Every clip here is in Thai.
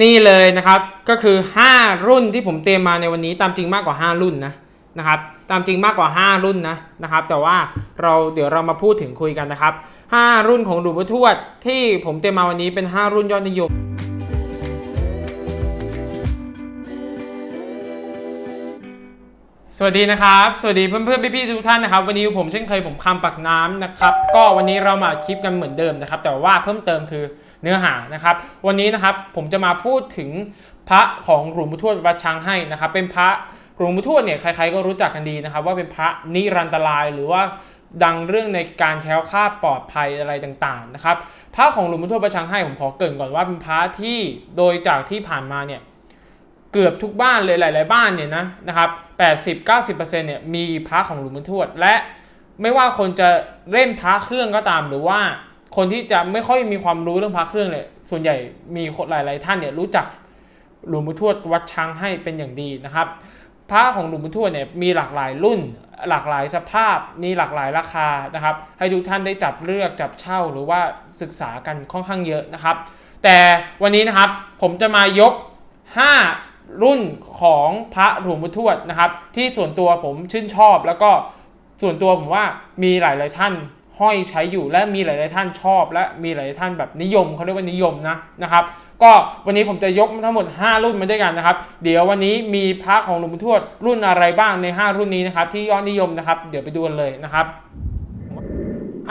นี่เลยนะครับก็คือ 5 รุ่นที่ผมเตรียมมาในวันนี้ตามจริงมากกว่า 5 รุ่นนะนะครับตามจริงมากกว่า 5 รุ่นนะนะครับแต่ว่าเราเดี๋ยวเรามาพูดถึงคุยกันนะครับ 5 รุ่นของหลวงพ่อทวดที่ผมเตรียมมาวันนี้เป็น 5 รุ่นยอดนิยมสวัสดีนะครับ สวัสดีเพื่อนๆพี่ๆทุกท่านนะครับ วันนี้ผมเช่นเคยผมคำปักน้ำนะครับ ก็วันนี้เรามาคลิปกันเหมือนเดิมนะครับ แต่ว่าเพิ่มเติมคือ เนื้อหานะครับ วันนี้นะครับผมจะมาพูดถึงพระของหลวงปู่ทวดวัดช้างให้นะครับ เป็นพระหลวงปู่ทวดเนี่ยใครๆก็รู้จักกันดีนะครับ ว่าเป็นพระนิรันตรายหรือว่าดังเรื่องในการแคล้วคลาดปลอดภัยอะไรต่างๆนะครับพระของหลวงปู่ทวดวัดช้างให้ผมขอเกริ่นก่อนว่าเป็นพระที่โดยจากที่ผ่านมาเนี่ยเกือบทุกบ้านเลยหลาย ๆ บ้านเนี่ยนะนะครับ80-90%เนี่ยมีพระของหลวงปู่ทวดและไม่ว่าคนจะเล่นพระเครื่องก็ตามหรือว่า คนที่จะไม่ค่อยมีความรู้เรื่องพระเครื่องเลยส่วนใหญ่มีคนหลายๆท่านเนี่ยรู้จักหลวงปู่ทวดวัดช้างให้เป็นอย่างดีนะครับ พระของหลวงปู่ทวดเนี่ยมีหลากหลายรุ่น หลากหลายสภาพมีหลากหลายราคานะครับ ให้ทุกท่านได้จับเลือกจับเช่าหรือว่าศึกษากันค่อนข้างเยอะนะครับ แต่วันนี้นะครับผมจะมายก 5 รุ่นของพระหลวงปู่ทวดนะครับ ที่ส่วนตัวผมชื่นชอบแล้วก็ส่วนตัวผมว่ามีหลาย ๆท่าน ห้อยใช้อยู่และมีหลาย ๆ ท่านชอบ และมีหลาย ๆ ท่านแบบนิยมเขาเรียกว่านิยมนะนะครับก็วันนี้ผมจะยกทั้งหมด 5 รุ่นมาด้วยกันนะครับ เดี๋ยววันนี้มีพระของหลวงปู่ทวดรุ่นอะไรบ้างใน 5 รุ่นนี้นะครับที่ยอดนิยมนะครับ เดี๋ยวไปดูกันเลยนะครับ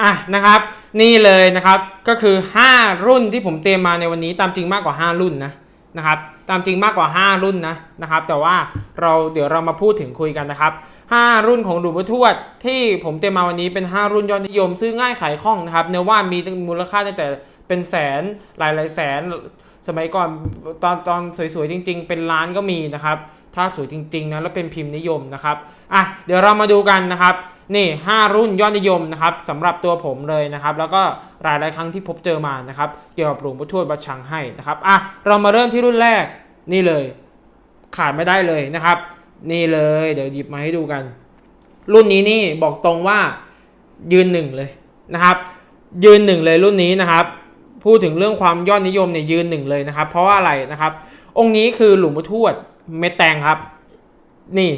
อะนะครับ นี่เลยนะครับก็คือ 5 รุ่นที่ผมเตรียมมาในวันนี้ตามจริงมากกว่า 5 รุ่นนะ นะครับตามจริงมากกว่า 5 รุ่นนะนะครับแต่ว่าเราเดี๋ยวเรามาพูดถึงคุยกันนะครับ 5 รุ่นของหลวงพ่อทวด ที่ผมเตรียมมาวันนี้เป็น 5 รุ่นยอดนิยม ซื้อง่ายขายคล่องนะครับเนื้อว่ามีมูลค่าตั้งแต่เป็นแสนหลายหลายแสน สมัยก่อนตอนตอนสวยๆจริง ๆ เป็นล้านก็มีนะครับถ้าสวยจริงๆนะแล้วเป็นพิมพ์นิยมนะครับอะเดี๋ยวเรามาดูกันนะครับ นี่ 5 รุ่นยอดนิยมนะครับสำหรับตัวผมเลยนะครับ แล้วก็หลายหลายครั้งที่พบเจอมานะครับ เกี่ยวกับหลวงพ่อทวดบัดชังให้นะครับอะเรามาเริ่มที่รุ่นแรกนี่เลย ขาดไม่ได้เลยนะครับ นี่เลยเดี๋ยวหยิบมาให้ดูกัน รุ่นนี้นี่บอกตรงว่ายืนหนึ่งเลยนะครับ ยืนหนึ่งเลยรุ่นนี้นะครับ พูดถึงเรื่องความยอดนิยมเนี่ยยืนหนึ่งเลยนะครับ เพราะว่าอะไรนะครับ องค์นี้คือหลวงพ่อทวดเม็ดแตงครับ นี่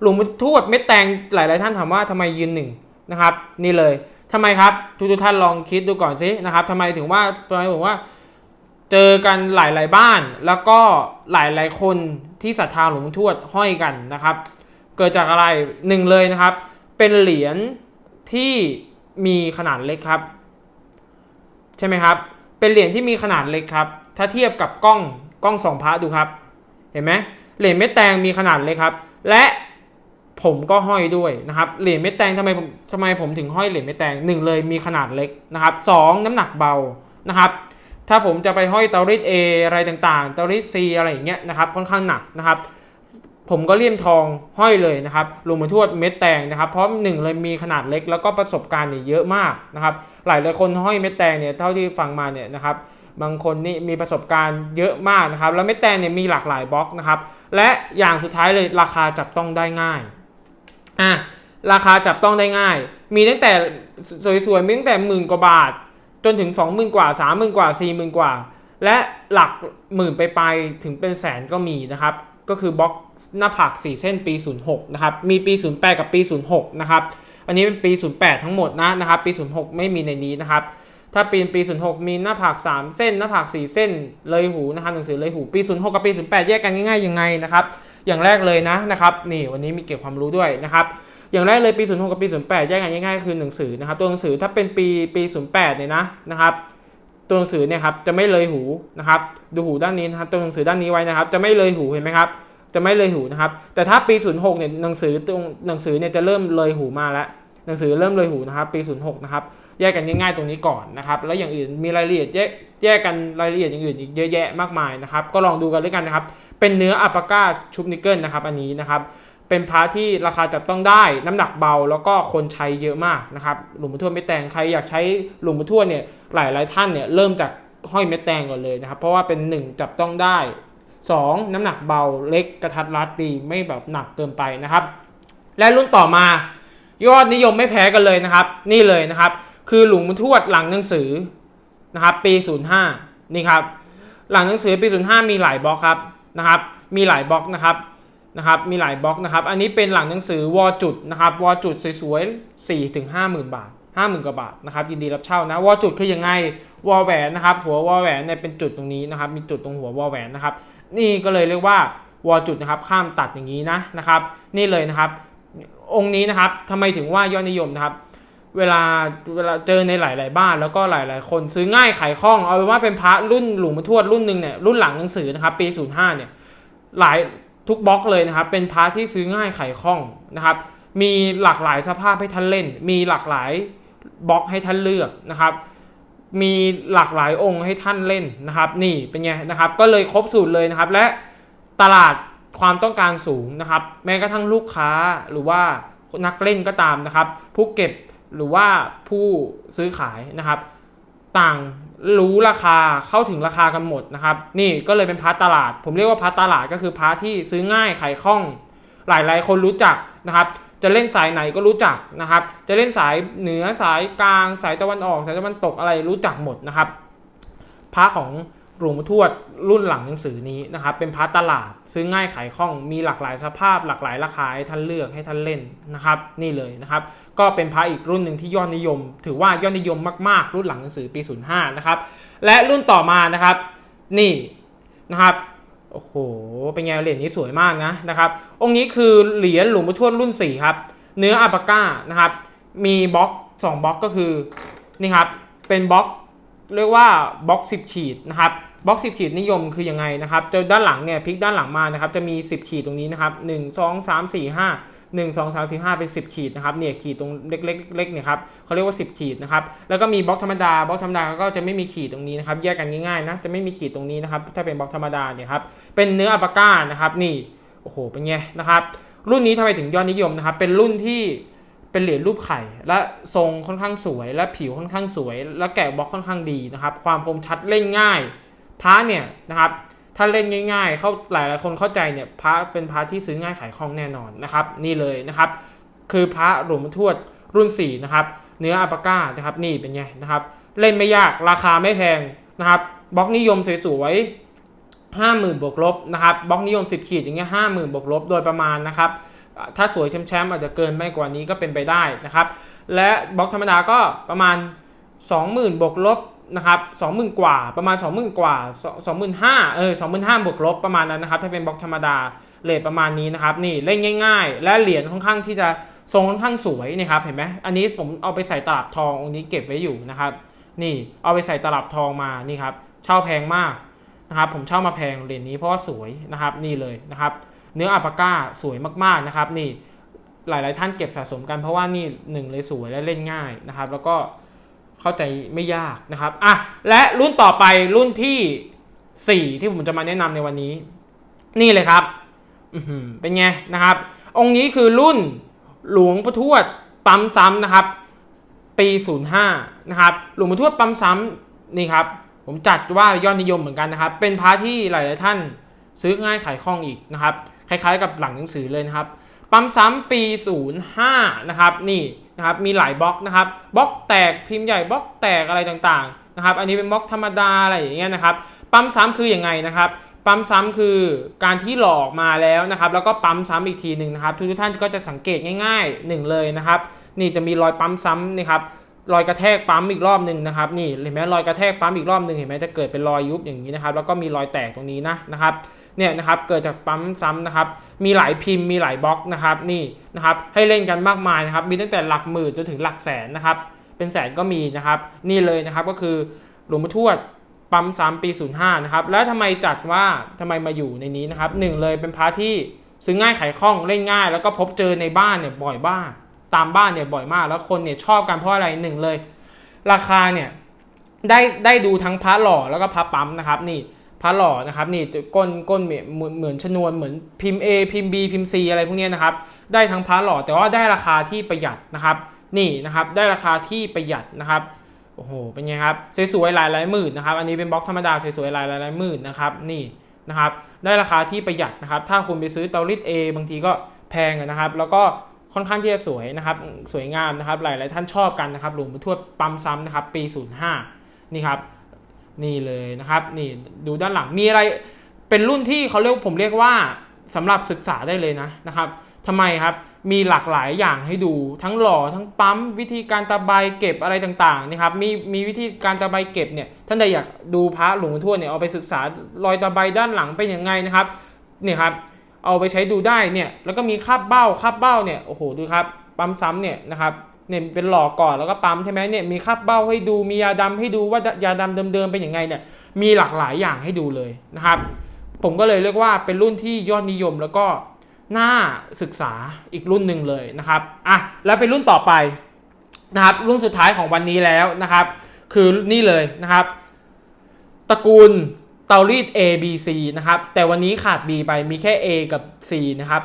หลวงทวดเม็ดแตงหลาย ๆ ท่านถามว่าทำไมยืนหนึ่งนะครับ นี่เลยทำไมครับ ทุก ๆ ท่านลองคิดดูก่อนสินะครับทำไมถึงว่าทำไมผมว่า เจอกันหลาย ๆ บ้าน แล้วก็หลาย ๆ คนที่ศรัทธาหลวงทวดห้อยกันนะครับ เกิดจากอะไรหนึ่งเลยนะครับ เป็นเหรียญที่มีขนาดเล็กครับ ใช่ไหมครับ เป็นเหรียญที่มีขนาดเล็กครับ ถ้าเทียบกับกล้องกล้องสองพระดูครับ เห็นไหมเหรียญเม็ดแตงมีขนาดเล็กครับ และ ผมก็ห้อยด้วยนะครับเหรียญเม็ดแตงทำไมผมทำไมผมถึงห้อยเหรียญเม็ดแตงหนึ่งเลยมีขนาดเล็กนะครับสองน้ำหนักเบานะครับ ถ้าผมจะไปห้อยเตารีด A อะไรต่างๆ เตารีด C อะไรอย่างเงี้ยนะครับค่อนข้างหนักนะครับผมก็เลี่ยมทองห้อยเลยนะครับหลวงปู่ทวดเม็ดแตงนะครับ เพราะหนึ่งเลยมีขนาดเล็กแล้วก็ประสบการณ์เนี่ยเยอะมากนะครับ หลายหลายคนห้อยเม็ดแตงเนี่ยเท่าที่ฟังมาเนี่ยนะครับบางคนนี่มีประสบการณ์เยอะมากนะครับ แล้วเม็ดแตงเนี่ยมีหลากหลายบล็อกนะครับ และอย่างสุดท้ายเลยราคาจับต้องได้ง่าย อะราคาจับต้องได้ง่าย มีตั้งแต่สวยๆมีตั้งแต่หมื่นกว่าบาท จนถึง 20,000 กว่า 30,000 กว่า 40,000 กว่า และหลักหมื่นไปไปถึงเป็นแสนก็มีนะครับ ก็คือบล็อกหน้าผาก 4 เส้นปี 06 นะครับ มีปี 08 กับปี 06 นะครับ อันนี้เป็นปี 08 ทั้งหมดนะนะครับ ปี 06 ไม่มีในนี้นะครับ ถ้าปีปี 06 มีหน้าผาก 3 เส้น หน้าผาก 4 เส้น เลยหูนะครับหนังสือเลยหู ปี 06 กับปี 08 แยกกันง่ายๆยังไงนะครับ อย่างแรกเลยนะนะครับ นี่วันนี้มีเก็บความรู้ด้วยนะครับ อย่างแรกเลยปี 06 กับปี 08 แยกกันง่ายๆคือหนังสือนะครับ ตัวหนังสือถ้าเป็นปีปี 08 เนี่ยนะนะครับ ตัวหนังสือเนี่ยครับจะไม่เลยหูนะครับ ดูหูด้านนี้นะครับ ตัวหนังสือด้านนี้ไว้นะครับ จะไม่เลยหูเห็นไหมครับ จะไม่เลยหูนะครับ แต่ถ้าปี 06 เนี่ยหนังสือตรงหนังสือเนี่ยจะเริ่มเลยหูมาแล้ว หนังสือเริ่มเลยหูนะครับ ปี 06 นะครับ แยกกันง่ายๆตรงนี้ก่อนนะครับแล้วอย่างอื่นมีรายละเอียดแยกแยกกันรายละเอียดอย่างอื่นอีกเยอะแยะมากมายนะครับก็ลองดูกันด้วยกันนะครับ เป็นเนื้ออัปปาก้าชุบนิกเกิลนะครับอันนี้นะครับเป็นพาระที่ราคาจับต้องได้น้ำหนักเบาแล้วก็คนใช้เยอะมากนะครับหลวงปู่ทวดเม็ดแตงใครอยากใช้หลวงปู่ทวเนี่ยหลายหลายท่านเนี่ยเริ่มจากห้อยเม็ดแตงก่อนเลยนะครับ เพราะว่าเป็นหนึ่งจับต้องได้สองน้ำหนักเบาเล็กกระทัดรัดดีไม่แบบหนักเกินไปนะครับ และรุ่นต่อมายอดนิยมไม่แพ้กันเลยนะครับ นี่เลยนะครับ คือหลวงปู่ทวดหลังหนังสือนะครับปี 05 นี่ครับ หลังหนังสือปี 05 มีหลายบล็อกครับนะครับ มีหลายบล็อกนะครับนะครับ มีหลายบล็อกนะครับ อันนี้เป็นหลังหนังสือวอจุดนะครับวอจุดสวยๆ4ถึง50,000บาท50,000กว่าบาทนะครับยินดีรับเช่านะวอจุดคือยังไงวอแหวนนะครับหัววอแหวนเนี่ยเป็นจุดตรงนี้นะครับ มีจุดตรงหัววอแหวนนะครับ นี่ก็เลยเรียกว่าวอจุดนะครับข้ามตัดอย่างนี้นะนะครับ นี่เลยนะครับ องค์นี้นะครับทำไมถึงว่ายอดนิยมนะครับ เวลาเวลาเจอในหลาย ๆ บ้านแล้วก็หลาย ๆ คนซื้อง่ายขายคล่อง เอาเป็นว่าเป็นพระรุ่นหลวงพ่ทวดรุ่นหนึ่งเนี่ยรุ่นหลังหนังสือนะครับ ปี 05 เนี่ยหลายทุกบล็อกเลยนะครับ เป็นพระที่ซื้อง่ายขายคล่องนะครับ มีหลากหลายสภาพให้ท่านเล่น มีหลากหลายบล็อกให้ท่านเลือกนะครับ มีหลากหลายองค์ให้ท่านเล่นนะครับ นี่เป็นไงนะครับ ก็เลยครบสูตรเลยนะครับ และตลาดความต้องการสูงนะครับ แม้กระทั่งลูกค้าหรือว่านักเล่นก็ตามนะครับ ผู้เก็บ หรือว่าผู้ซื้อขายนะครับ ต่างรู้ราคาเข้าถึงราคากันหมดนะครับ นี่ก็เลยเป็นพาร์ทตลาด ผมเรียกว่าพาร์ทตลาดก็คือพาร์ทที่ซื้อง่ายขายคล่อง หลายหลายๆคนรู้จักนะครับ จะเล่นสายไหนก็รู้จักนะครับ จะเล่นสายเหนือสายกลางสายตะวันออก สายตะวันตกอะไรรู้จักหมดนะครับพาระของ หลวงพ่ทวดรุ่นหลังหนังสือนี้นะครับ เป็นพระตลาดซื้อง่ายขายคล่องมีหลากหลายสภาพหลากหลายราคาให้ท่านเลือกให้ท่านเล่นนะครับ นี่เลยนะครับ ก็เป็นพระอีกรุ่นหนึ่งที่ยอดนิยม ถือว่ายอดนิยมมากๆ รุ่นหลังหนังสือปี 05 นะครับ และรุ่นต่อมานะครับ นี่นะครับโอ้โหเป็นไงเหรียญนี้สวยมากนะนะครับ องค์นี้คือเหรียญหลวงพ่ทวดรุ่น 4 ครับ เนื้ออัปปาก้านะครับ มีบล็อก 2บล็อกก็คือนี่ครับเป็นบล็อกเรียกว่าบล็อก 10 ขีดนะครับ บล็อก 10 ขีดนิยมคือยังไงนะครับจอด้านหลังเนี่ยพลิกด้านหลังมานะครับจะมี 10 ขีดตรงนี้นะครับ1 2 3 4 5 1 2 3 4 5 เป็น 10 ขีดนะครับเนี่ยขีดตรงเล็กๆเล็กๆเนี่ยครับเขาเรียกว่า 10 ขีดนะครับแล้วก็มีบล็อกธรรมดาบล็อกธรรมดาก็จะไม่มีขีดตรงนี้นะครับแยกกันง่ายๆนะจะไม่มีขีดตรงนี้นะครับถ้าเป็นบล็อกธรรมดาเนี่ยครับเป็นเนื้ออัปปาก้านะครับนี่โอ้โหเป็นไงนะครับรุ่นนี้ทำไมถึงยอดนิยมนะครับเป็นรุ่นที่เป็นเหรียญรูปไข่ และทรงค่อนข้างสวย และผิวค่อนข้างสวย และแกะบล็อกค่อนข้างดีนะครับความคมชัดเล่นง่าย พระเนี่ยนะครับถ้าเล่นง่ายๆ เข้าหลายๆคนเข้าใจเนี่ยพระเป็นพระที่ซื้อง่ายขายคล่องแน่นอนนะครับ นี่เลยนะครับ คือพระหลวงทวดรุ่น4นะครับเนื้ออัปปาก้านะครับนี่เป็นไงนะครับ เล่นไม่ยากราคาไม่แพงนะครับบล็อกนิยมสวยๆห้าหมื่นบวกลบนะครับบล็อกนิยม 10 ขีดอย่างเงี้ยห้าหมื่นบวกลบโดยประมาณนะครับ ถ้าสวยแชมป์ๆอาจจะเกินไม่กว่านี้ก็เป็นไปได้นะครับ และบล็อกธรรมดาก็ประมาณ 20,000บวกลบ นะครับ20,000กว่าประมาณ20,000กว่า25,000เออ25,000บวกลบประมาณนั้นนะครับ ถ้าเป็นบล็อกธรรมดาเลทประมาณนี้นะครับ นี่เล่นง่าย ๆ และเหรียญค่อนข้างที่จะทรงค่อนข้างสวยนี่ครับเห็นไหมอันนี้ผมเอาไปใส่ตลับทององค์นี้เก็บไว้อยู่นะครับ นี่เอาไปใส่ตลับทองมานี่ครับเช่าแพงมากนะครับผมเช่ามาแพงเหรียญนี้เพราะว่าสวยนะครับนี่เลยนะครับ เนื้ออัปปาก้าสวยมากๆนะครับ นี่หลายๆท่านเก็บสะสมกันเพราะว่านี่หนึ่งเลยสวยและเล่นง่ายนะครับ แล้วก็ เข้าใจไม่ยากนะครับอะและรุ่นต่อไปรุ่นที่ 4 ที่ผมจะมาแนะนำในวันนี้ นี่เลยครับเป็นไงนะครับ องค์นี้คือรุ่นหลวงพ่อทวดปั๊มซ้ำนะครับ ปี 05 นะครับ หลวงพ่อทวดปั๊มซ้ำนี่ครับผมจัดว่ายอดนิยมเหมือนกันนะครับ เป็นพระที่หลาย ๆ ท่านซื้อง่ายขายคล่องอีกนะครับ คล้าย ๆ กับหลังหนังสือเลยนะครับ ปั๊มซ้ำปี 05 นะครับ นี่ นะครับมีหลายบล็อกนะครับบล็อกแตกพิมพ์ใหญ่บล็อกแตกอะไรต่างๆนะครับอันนี้เป็นบล็อกธรรมดาอะไรอย่างเงี้ยนะครับปั๊มซ้ำคืออย่างไงนะครับปั๊มซ้ำคือการที่หลอกมาแล้วนะครับแล้วก็ปั๊มซ้ำอีกทีหนึ่งนะครับทุกท่านก็จะสังเกตง่ายๆหนึ่งเลยนะครับนี่จะมีรอยปั๊มซ้ำนี่ครับรอยกระแทกปั๊มอีกรอบหนึ่งนะครับนี่เห็นไหมรอยกระแทกปั๊มอีกรอบหนึ่งเห็นไหมจะเกิดเป็นรอยยุบอย่างนี้นะครับแล้วก็มีรอยแตกตรงนี้นะนะครับ เนี่ยนะครับเกิดจากปั๊มซ้ำนะครับมีหลายพิมพ์มีหลายบล็อกนะครับนี่นะครับให้เล่นกันมากมายนะครับมีตั้งแต่หลักหมื่นจนถึงหลักแสนนะครับเป็นแสนก็มีนะครับนี่เลยนะครับก็คือหลวงพ่อทวดปั๊มซ้ำปี 05นะครับแล้วทำไมจัดว่าทำไมมาอยู่ในนี้นะครับหนึ่งเลยเป็นพระที่ซื้อง่ายขายคล่องเล่นง่าย แล้วก็พบเจอในบ้านเนี่ยบ่อยบ้ากตามบ้านเนี่ยบ่อยมากแล้วคนเนี่ยชอบกันเพราะอะไรหนึ่งเลย ราคาเนี่ยได้ได้ดูทั้งพระหล่อแล้วก็พระปั๊มนะครับนี่ ระหล่อนะครับนี่ก้นก้นเหมือนเหมือนชนวนเหมือนพิมพ์ A พิมพ์ B พิมพ์ C อะไรพวกนี้นะครับได้ทั้งพระหล่อแต่ว่าได้ราคาที่ประหยัดนะครับนี่นะครับได้ราคาที่ประหยัดนะครับโอ้โหเป็นไงครับสวยๆหลายหลายหมื่นนะครับอันนี้เป็นบล็อกธรรมดาสวยๆหลายหลายหมื่นนะครับนี่นะครับได้ราคาที่ประหยัดนะครับถ้าคุณไปซื้อเตาลิด A บางทีก็แพงนะครับ แล้วก็ค่อนข้างที่จะสวยนะครับสวยงามนะครับหลายๆท่านชอบกันนะครับหลวงพ่ทวดปั๊มซ้ำนะครับปี 05นี่ครับ นี่เลยนะครับ นี่ดูด้านหลังมีอะไรเป็นรุ่นที่เขาเรียกผมเรียกว่าสำหรับศึกษาได้เลยนะนะครับทำไมครับมีหลากหลายอย่างให้ดูทั้งหล่อทั้งปั๊มวิธีการตะไบเก็บอะไรต่างๆนะครับมีมีวิธีการตะไบเก็บเนี่ยท่านใดอยากดูพระหลวงทวดเนี่ยเอาไปศึกษารอยตะไบด้านหลังเป็นยังไงนะครับเนี่ยครับเอาไปใช้ดูได้เนี่ยแล้วก็มีคาบเบ้าคาบเบ้าเนี่ยโอ้โหดูครับปั๊มซ้ำเนี่ยนะครับ เนี่ยเป็นหลอกก่อนแล้วก็ปั๊มใช่ไหมเนี่ยมีคราบเบ้าให้ดูมียาดำให้ดูว่ายาดำเดิมๆเป็นยังไงเนี่ยมีหลากหลายอย่างให้ดูเลยนะครับ ผมก็เลยเรียกว่าเป็นรุ่นที่ยอดนิยมแล้วก็น่าศึกษาอีกรุ่นหนึ่งเลยนะครับอะแล้วเป็นรุ่นต่อไปนะครับรุ่นสุดท้ายของวันนี้แล้วนะครับ คือนี่เลยนะครับตระกูลเตารีด A B C นะครับแต่วันนี้ขาด B ไปมีแค่ A กับ C นะครับ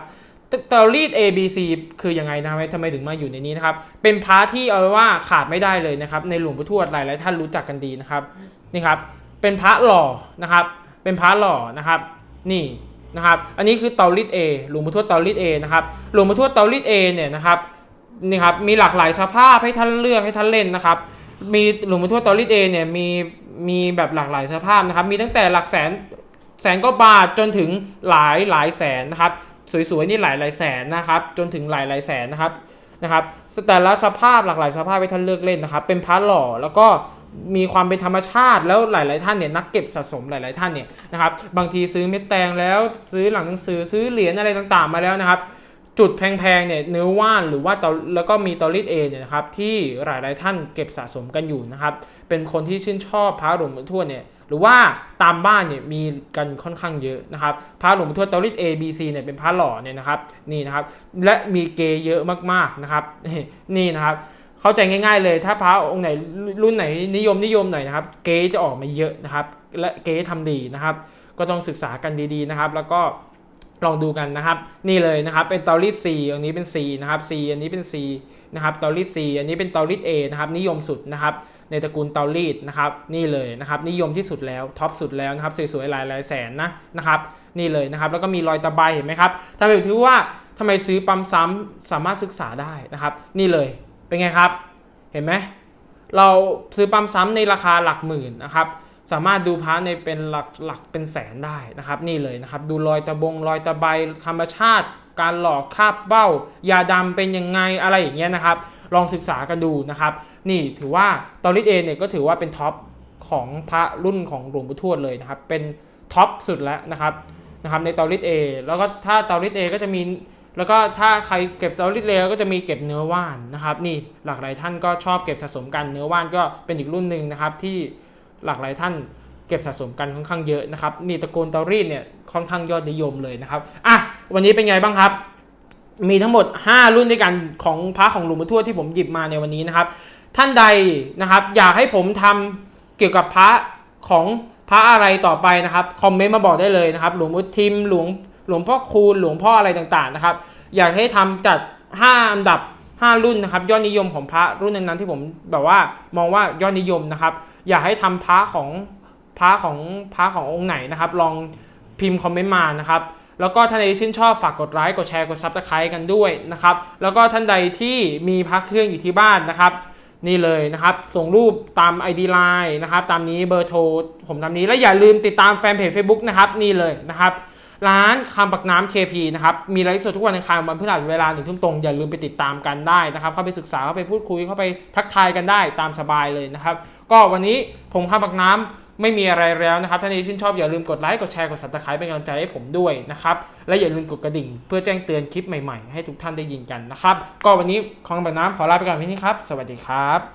เตารีด A B C คือยังไงนะครับทำไมถึงมาอยู่ในนี้นะครับ เป็นพาร์ทที่เอาไว้ว่าขาดไม่ได้เลยนะครับ ในหลวงปู่ทวดหลายๆท่านรู้จักกันดีนะครับ นี่ครับ เป็นพระหล่อนะครับ เป็นพระหล่อนะครับ นี่นะครับ อันนี้คือเตารีด A หลวงปู่ทวดเตารีด A นะครับ หลวงปู่ทวดเตารีด A เนี่ยนะครับ นี่ครับ มีหลากหลายสภาพให้ท่านเลือกให้ท่านเล่นนะครับ มีหลวงปู่ทวดเตารีด A เนี่ย มี มีแบบหลากหลายสภาพนะครับ มีตั้งแต่หลักแสน แสนก็บาทจนถึงหลายหลายแสนนะครับ สวยๆนี่หลายหลายแสนนะครับจนถึงหลายหลายแสนนะครับนะครับแต่ละสภาพหลากหลายสภาพให้ท่านเลือกเล่นนะครับเป็นพระหล่อแล้วก็มีความเป็นธรรมชาติแล้วหลาย ๆ ท่านเนี่ยนักเก็บสะสมหลาย ๆ ท่านเนี่ยนะครับบางทีซื้อเม็ดแตงแล้วซื้อหลังหนังสือซื้อเหรียญอะไรต่าง ๆ มาแล้วนะครับ จุดแพง ๆ เนี่ยเนื้อว่านหรือว่าตาแล้วก็มีตารีดเอเนี่ยนะครับที่หลาย ๆ ท่านเก็บสะสมกันอยู่นะครับเป็นคนที่ชื่นชอบพระหลวงปู่ทวดเนี่ย หรือว่าตามบ้านเนี่ยมีกันค่อนข้างเยอะนะครับพระหลวงปู่ทวดเตารีด A B C เนี่ยเป็นพระหล่อเนี่ยนะครับนี่นะครับและมีเกย์เยอะมากๆนะครับนี่นะครับเข้าใจง่าย ๆ เลย ถ้าพระองค์ไหนรุ่นไหนนิยมนิยมหน่อยนะครับ เกย์จะออกมาเยอะนะครับ และเกย์ทำดีนะครับ ก็ต้องศึกษากันดีๆนะครับ แล้วก็ลองดูกันนะครับ นี่เลยนะครับเป็นเตารีด C อันนี้เป็น C นะครับ C อันนี้เป็น C นะครับเตารีด C อันนี้เป็นเตารีด A นะครับนิยมสุดนะครับ ในตระกูลเตารีดนะครับนี่เลยนะครับนิยมที่สุดแล้วท็อปสุดแล้วนะครับสวยๆหลายหลายแสนนะนะครับนี่เลยนะครับแล้วก็มีรอยตะไบเห็นไหมครับทำไมถือว่าทำไมซื้อปั๊มซ้ำสามารถศึกษาได้นะครับ นี่เลยเป็นไงครับ เห็นไหมเราซื้อปั๊มซ้ำในราคาหลักหมื่นนะครับสามารถดูพาระในเป็นหลักหลักเป็นแสนได้นะครับ นี่เลยนะครับดูรอยตะบงรอยตะไบธรรมชาติ การหลอกคาบเบ้ายาดำเป็นยังไงอะไรอย่างเงี้ยนะครับ ลองศึกษากันดูนะครับ นี่ถือว่าตอริสเอเนี่ยก็ถือว่าเป็นท็อปของพระรุ่นของหลวงปู่ทวดเลยนะครับ เป็นท็อปสุดแล้วนะครับนะครับในตอริสเอแล้วก็ถ้าตอริสเอก็จะมีแล้วก็ถ้าใครเก็บตอริสเอก็จะมีเก็บเนื้อว่านนะครับ นี่หลากหลายท่านก็ชอบเก็บสะสมกันเนื้อว่านก็เป็นอีกรุ่นหนึ่งนะครับ ที่หลากหลายท่านเก็บสะสมกันค่อนข้างเยอะนะครับนี่ตระกูลตอรีดเนี่ยค่อนข้างยอดนิยมเลยนะครับอะวันนี้เป็นไงบ้างครับมีทั้งหมด 5 รุ่นด้วยกันของพระของหลวงปู่ทวดที่ผมหยิบมาในวันนี้นะครับ ท่านใดนะครับ อยากให้ผมทำเกี่ยวกับพระของพระอะไรต่อไปนะครับคอมเมนต์มาบอกได้เลยนะครับหลวงปู่ทิมหลวงหลวงพ่อคูณหลวงพ่ออะไรต่างๆนะครับ อยากให้ทำจัด 5 อันดับ 5 รุ่นนะครับยอดนิยมของพระรุ่นนั้นๆที่ผมแบบว่ามองว่ายอดนิยมนะครับ อยากให้ทำพระของพระของพระขององค์ไหนนะครับ ลองพิมพ์คอมเมนต์มานะครับแล้วก็ท่านใดที่ชื่นชอบฝากกดไลค์กดแชร์กดซับสไครต์กันด้วยนะครับแล้วก็ท่านใดที่มีพระเครื่องอยู่ที่บ้านนะครับ นี่เลยนะครับ ส่งรูปตาม ID Line นะครับ ตามนี้เบอร์โทรผมตามนี้ และอย่าลืมติดตามแฟนเพจ Facebook นะครับ นี่เลยนะครับ ร้านคำปักน้ำ KP นะครับ มีไลฟ์สดทุกวันอังคารวันพฤหัสเวลาหนึ่งทุ่มตรง อย่าลืมไปติดตามกันได้นะครับ เข้าไปศึกษา เข้าไปพูดคุย เข้าไปทักทายกันได้ตามสบายเลยนะครับ ก็วันนี้ผมคำปักน้ำ ไม่มีอะไรแล้วนะครับท่านที่ชื่นชอบอย่าลืมกดไลค์กดแชร์กดสับสไครป์เป็นกำลังใจให้ผมด้วยนะครับ และอย่าลืมกดกระดิ่งเพื่อแจ้งเตือนคลิปใหม่ๆ ให้ทุกท่านได้ยินกันนะครับ ก็วันนี้ของแบบน้ำขอลาไปก่อนเพียงนี้ครับ สวัสดีครับ